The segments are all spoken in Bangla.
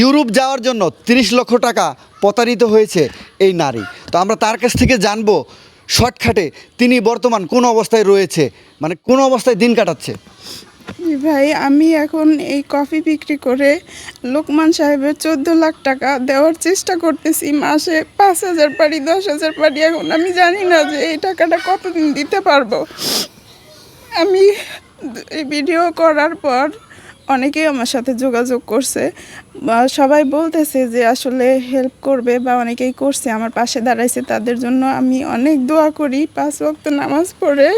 ইউরোপ যাওয়ার জন্য তিরিশ লক্ষ টাকা প্রতারিত হয়েছে এই নারী। তো আমরা তার কাছ থেকে জানব, শর্টকাটে তিনি বর্তমান কোন অবস্থায় রয়েছে? মানে কোন অবস্থায় দিন কাটাচ্ছে? ভাই, আমি এখন এই কফি বিক্রি করে লোকমান সাহেবের চোদ্দ লাখ টাকা দেওয়ার চেষ্টা করতেছি। মাসে পাঁচ হাজার পারি দশ হাজার পারি এখন আমি জানি না যে এই টাকাটা কতদিন দিতে পারব। আমি এই ভিডিও করার পর অনেকেই আমার সাথে যোগাযোগ করছে। বা সবাই বলতেছে যে আসলে হেল্প করবে বা অনেকেই করছে, আমার পাশে দাঁড়াইছে, তাদের জন্য আমি অনেক দোয়া করি পাঁচ ওয়াক্ত নামাজ পড়ে।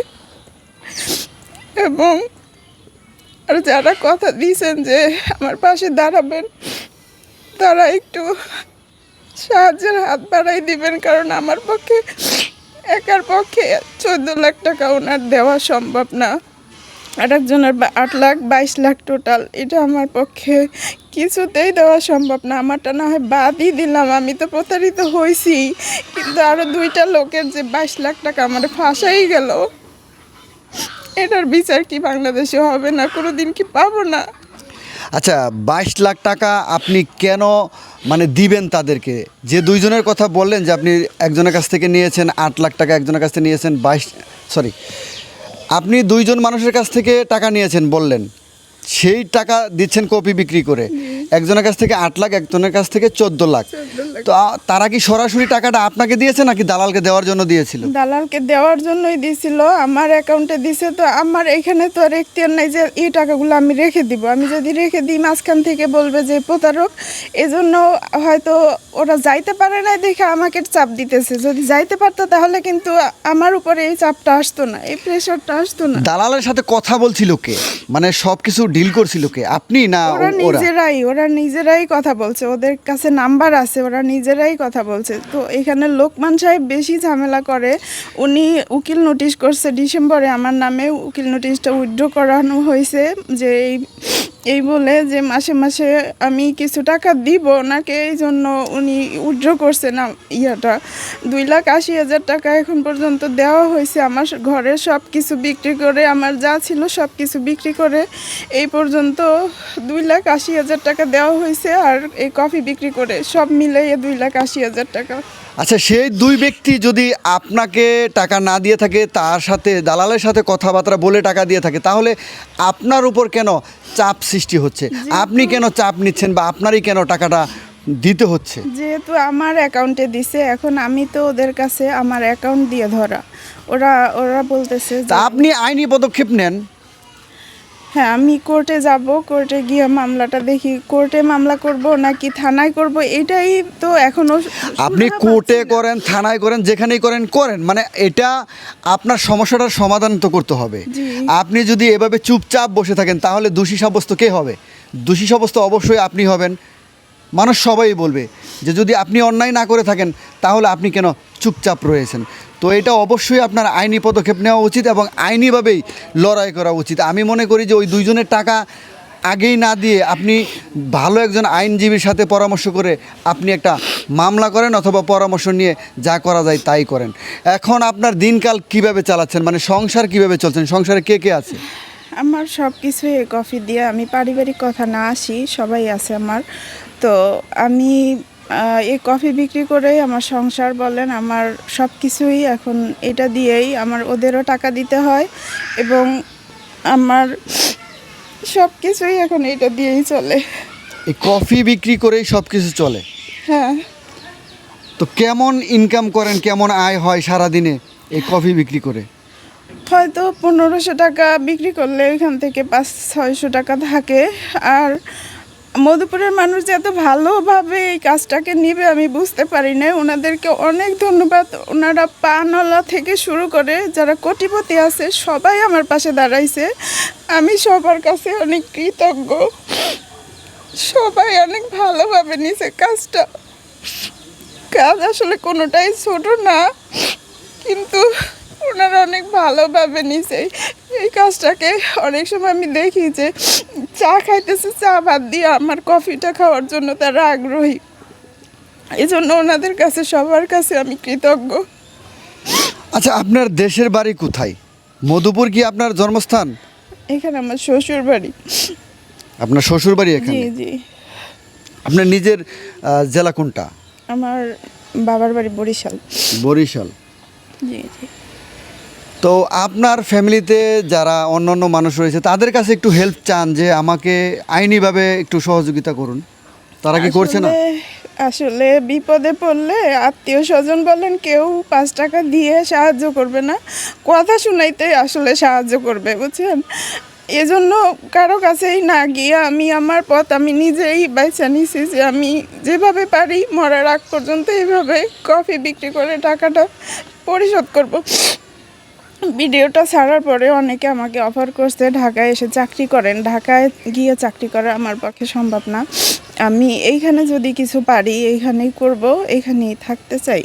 এবং আর যারা কথা দিয়েছেন যে আমার পাশে দাঁড়াবেন, তারা একটু সাহায্যের হাত বাড়াই দিবেন, কারণ আমার পক্ষে, একার পক্ষে চোদ্দ লাখ টাকা ওনার দেওয়া সম্ভব না। আর একজনের আট লাখ, বাইশ লাখ টোটাল এটা আমার পক্ষে কিছুতেই দেওয়া সম্ভব না। আমারটা না হয় বাদই দিলাম। আমি তো প্রতারিত হয়েছি কিন্তু আরও দুইটা লোকের যে বাইশ লাখ টাকা আমার ফাঁসাই গেল। এটার বিচার কি বাংলাদেশে হবে না? কোনো দিন কি পাবো না? আচ্ছা বাইশ লাখ টাকা আপনি কেন মানে দিবেন তাদেরকে? যে দুইজনের কথা বললেন যে আপনি একজনের কাছ থেকে নিয়েছেন, আট লাখ টাকা একজনের কাছ থেকে নিয়েছেন, বাইশ সরি আপনি দুইজন মানুষের কাছ থেকে টাকা নিয়েছেন বললেন। সেই টাকা দিচ্ছেন কপি বিক্রি করে। একজনের কাছ থেকে আট লাখ একজনের কাছ থেকে চোদ্দ লাখ। তো তারা কি সরাসরি টাকাটা আপনাকে দিয়েছে নাকি দালালকে দেওয়ার জন্য দিয়েছিল? দালালকে দেওয়ার জন্যই দিয়েছিল আমার অ্যাকাউন্টে দিছে তো আমার এখানে তো আর এখতিয়ার নাই যে এই টাকাগুলো আমি রেখে দিব। আমি যদি রেখে দিই মাঝখান থেকে বলবে যে প্রতারক এজন্য হয়তো ওরা যাইতে পারে না দেখে আমাকে চাপ দিতেছে। যদি যাইতে পারতো তাহলে কিন্তু আমার উপরে এই চাপটা আসতো না এই প্রেশারটা আসতো না। দালালের সাথে কথা বলছিল কে? মানে সবকিছু ডিল করছিল কে? আপনি না ওরা ও- ওরা? নিজেরাই ওরা নিজেরাই কথা বলছে, ওদের কাছে নাম্বার আছে, ওরা নিজেরাই কথা বলছে। তো এখানে লোকমান সাহেব বেশি ঝামেলা করে, উনি উকিল নোটিশ করছে ডিসেম্বরে, আমার নামে উকিল নোটিশটা উইথড্র করানো হয়েছে যে এই এই বলে যে মাসে মাসে আমি কিছু টাকা দিব ওনাকে এই জন্য উনি করছে না ইয়াটা। দুই লাখ আশি হাজার টাকা এখন পর্যন্ত দেওয়া হয়েছে আমার ঘরের সব কিছু বিক্রি করে, আমার যা ছিল সব কিছু বিক্রি করে। এই পর্যন্ত দুই লাখ আশি হাজার টাকা দেওয়া হয়েছে আর এই কফি বিক্রি করে, সব মিলিয়ে দুই লাখ আশি হাজার টাকা। আচ্ছা সেই দুই ব্যক্তি যদি আপনাকে টাকা না দিয়ে থাকে, তার সাথে, দালালের সাথে কথাবার্তা বলে টাকা দিয়ে থাকে, তাহলে আপনার উপর কেন চাপ সৃষ্টি হচ্ছে। আপনি কেন চাপ নিচ্ছেন বা আপনারই কেন টাকাটা দিতে হচ্ছে? যেহেতু আমার অ্যাকাউন্টে দিছে এখন আমি তো ওদের কাছে আমার অ্যাকাউন্ট দিয়ে ধরা। ওরা ওরা বলতেছে আপনি আইনি পদক্ষেপ নেন। হ্যাঁ আমি কোর্টে যাব কোর্টে গিয়ে মামলাটা দেখি। কোর্টে মামলা করব নাকি থানায় করব? এটাই তো এখনও আপনি কোর্টে করেন থানায় করেন যেখানেই করেন করেন। মানে এটা আপনার সমস্যাটার সমাধান তো করতে হবে। আপনি যদি এভাবে চুপচাপ বসে থাকেন তাহলে দোষী সাব্যস্ত কে হবে? দোষী সাব্যস্ত অবশ্যই আপনি হবেন। মানুষ সবাই বলবে যে যদি আপনি অন্যায় না করে থাকেন তাহলে আপনি কেন চুপচাপ রয়েছেন। তো এটা অবশ্যই আপনার আইনি পদক্ষেপ নেওয়া উচিত এবং আইনিভাবেই লড়াই করা উচিত। আমি মনে করি যে ওই দুইজনের টাকা আগেই না দিয়ে আপনি ভালো একজন আইনজীবীর সাথে পরামর্শ করে আপনি একটা মামলা করেন অথবা পরামর্শ নিয়ে যা করা যায় তাই করেন। এখন আপনার দিনকাল কীভাবে চালাচ্ছেন? মানে সংসার কীভাবে চলছেন? সংসারে কে কে আছে? আমার সব কিছু এই কফি দিয়ে আমি পারিবারিক কথা না আসি, সবাই আছে আমার। তো আমি এই কফি বিক্রি করেই আমার সংসার বলেন আমার সব কিছুই এখন এটা দিয়েই আমার ওদেরও টাকা দিতে হয় এবং আমার সব কিছুই এখন এটা দিয়েই চলে। এই কফি বিক্রি করেই সব কিছু চলে? হ্যাঁ। তো কেমন ইনকাম করেন কেমন আয় হয় সারা দিনে এই কফি বিক্রি করে? হয়তো পনেরোশো টাকা বিক্রি করলে এখান থেকে পাঁচ ছয়শো টাকা থাকে। আর মধুপুরের মানুষ যে এত ভালোভাবে এই কাজটাকে নিবে আমি বুঝতে পারি না ওনাদেরকে অনেক ধন্যবাদ। ওনারা পানওয়ালা থেকে শুরু করে যারা কোটিপতি আছে, সবাই আমার পাশে দাঁড়াইছে। আমি সবার কাছে অনেক কৃতজ্ঞ। সবাই অনেক ভালোভাবে নিছে কাজটা। কাজ আসলে কোনোটাই ছোট না, কিন্তু ওনারা অনেক ভালোভাবে নিছে। এই কাজটাকে অনেক সময় আমি দেখি যে চা খাইতেছে চা বাদ দিয়ে আমার কফিটা খাওয়ার জন্য তারা আগ্রহী। এই জন্য ওনাদের কাছে সবার কাছে আমি কৃতজ্ঞ। আচ্ছা আপনার দেশের বাড়ি কোথায়? মধুপুর কি আপনার জন্মস্থান? এখানে আমার শ্বশুর বাড়ি। আপনার শ্বশুর বাড়ি এখানে? জি আপনার নিজের জেলা কোনটা? আমার বাবার বাড়ি বরিশাল। বরিশাল। জি জি। তো আপনার ফ্যামিলিতে যারা অন্য অন্য মানুষ রয়েছে, তাদের কাছে একটু হেল্প চান যে আমাকে আইনিভাবে একটু সহযোগিতা করুন। তারা কি করছে না? আসলে- বিপদে পড়লে আত্মীয় স্বজন বলেন, কেউ পাঁচ টাকা দিয়ে সাহায্য করবে না। কথা শুনাইতে আসলে সাহায্য করবে, বুঝছেন? এজন্য কারও কাছেই না গিয়ে আমি আমার পথ আমি নিজেই বাইসা নিছি যে আমি যেভাবে পারি মরার আগ পর্যন্ত এইভাবে কফি বিক্রি করে টাকাটা পরিশোধ করব। ভিডিওটা ছাড়ার পরে অনেকে আমাকে অফার করছে, ঢাকায় এসে চাকরি করেন। ঢাকায় গিয়ে চাকরি করা আমার পক্ষে সম্ভব না। আমি এইখানে যদি কিছু পারি, এইখানেই করব, এইখানেই থাকতে চাই।